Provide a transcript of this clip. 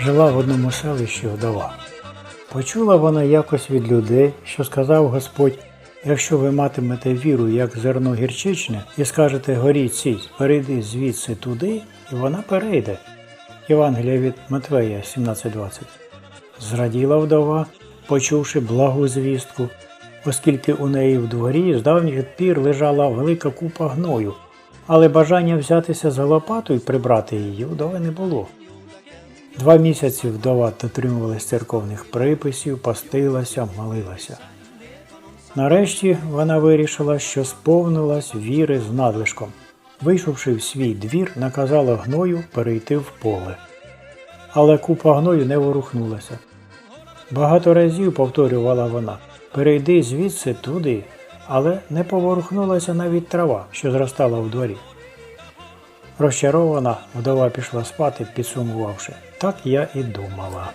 Жила в одному селищі вдова. Почула вона якось від людей, що сказав Господь, якщо ви матимете віру, як зерно гірчичне, і скажете горі перейди звідси туди, і вона перейде. Євангелія від Матвея 17.20. Зраділа вдова, почувши благу звістку, оскільки у неї в дворі з давніх пір лежала велика купа гною, але бажання взятися за лопату і прибрати її вдови не було. Два місяці вдова дотримувалась церковних приписів, постилася, молилася. Нарешті вона вирішила, що сповнилась віри з надлишком. Вийшовши в свій двір, наказала гною перейти в поле. Але купа гною не ворухнулася. Багато разів повторювала вона перейди звідси туди, але не поворухнулася навіть трава, що зростала в дворі. Розчарована, вдова пішла спати, підсумувавши. Так я і думала.